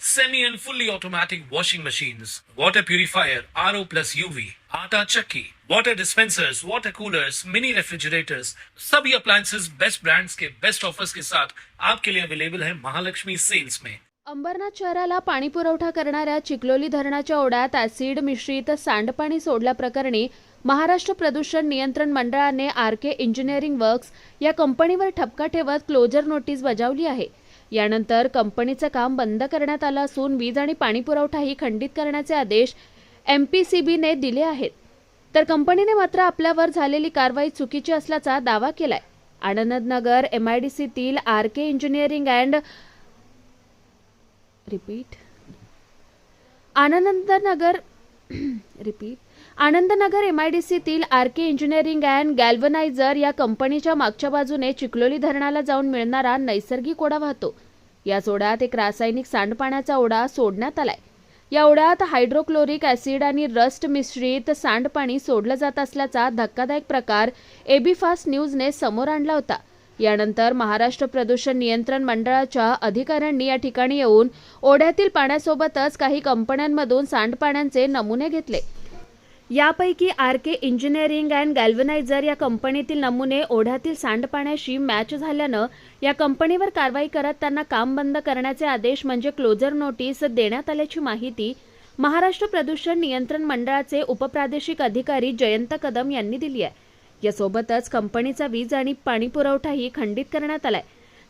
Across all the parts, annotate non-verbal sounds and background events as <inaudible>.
semi and fully automatic washing machines, water purifier, RO plus UV, आटा चक्की, water dispensers, water coolers, mini refrigerators, सभी appliances best brands के best offers के साथ आपके लिए अवेलेबल है महालक्ष्मी सेल्स में अंबरनाथ शहराला पाणी पुरवठा करणाऱ्या चिखलोली धरणाच्या ओढ्यात ऍसिड मिश्रित सांडपाणी सोडल्याप्रकरणी महाराष्ट्र प्रदूषण नियंत्रण मंडळाने आर के इंजिनिअरिंग वर्क्स या कंपनीवर ठपका ठेवत क्लोजर नोटीस बजावली आहे. यानंतर कंपनीचं काम बंद करण्यात आलं असून वीज आणि पाणी पुरवठाही खंडित करण्याचे आदेश एमपीसीबीने दिले आहेत. तर कंपनीने मात्र आपल्यावर झालेली कारवाई चुकीची असल्याचा दावा केलाय. Anandnagar एमआयडीसीतील R K engineering and repeat. Anandnagar <clears throat> repeat. Anandnagar एमआयडीसीतील R K engineering and galvanizer या कंपनीच्या मागच्या बाजूने चिखलोली धरणाला जाऊन मिळणारा नैसर्गिक ओढा वाहतो. याच ओढ्यात एक रासायनिक सांडपाण्याचा ओढा सोडण्यात आलाय. या ओढ्यात हायड्रोक्लोरिक ऍसिड आणि रस्ट मिश्रित सांडपाणी सोडलं जात असल्याचा धक्कादायक प्रकार एबी फास्ट न्यूजने समोर आणला होता. यानंतर महाराष्ट्र प्रदूषण नियंत्रण मंडळाच्या अधिकाऱ्यांनी या ठिकाणी येऊन ओढ्यातील पाण्यासोबतच काही कंपन्यांमधून सांडपाण्याचे नमुने घेतले. यापैकी R K engineering and galvanizer या कंपनीतील नमुने ओढ्यातील सांडपाण्याशी मॅच झाल्यानं या कंपनीवर कारवाई करत त्यांना काम बंद करण्याचे आदेश म्हणजे क्लोजर नोटीस देण्यात आल्याची माहिती महाराष्ट्र प्रदूषण नियंत्रण मंडळाचे उपप्रादेशिक अधिकारी जयंत कदम यांनी दिली आहे. यासोबतच कंपनीचा वीज आणि पाणी पुरवठाही खंडित करण्यात आलाय.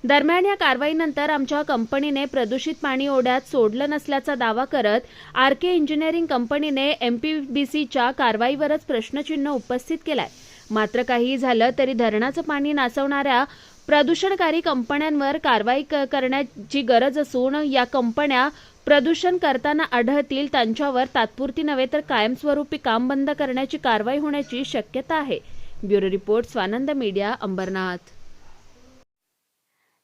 दरम्यान या कारवाईनंतर आमच्या कंपनीने प्रदूषित पाणी ओढ्यात सोडलं नसल्याचा दावा करत आर के इंजिनिअरिंग कंपनीने एमपीबीसीच्या कारवाईवरच प्रश्नचिन्ह उपस्थित केलाय. मात्र काही झालं तरी धरणाचं पाणी नासवणाऱ्या प्रदूषणकारी कंपन्यांवर कारवाई क- करण्याची गरज असून या कंपन्या प्रदूषण करताना आढळतील त्यांच्यावर तात्पुरती नव्हे तर कायमस्वरूपी काम बंद करण्याची कारवाई होण्याची शक्यता आहे. Bureau report Swanand media Ambernath.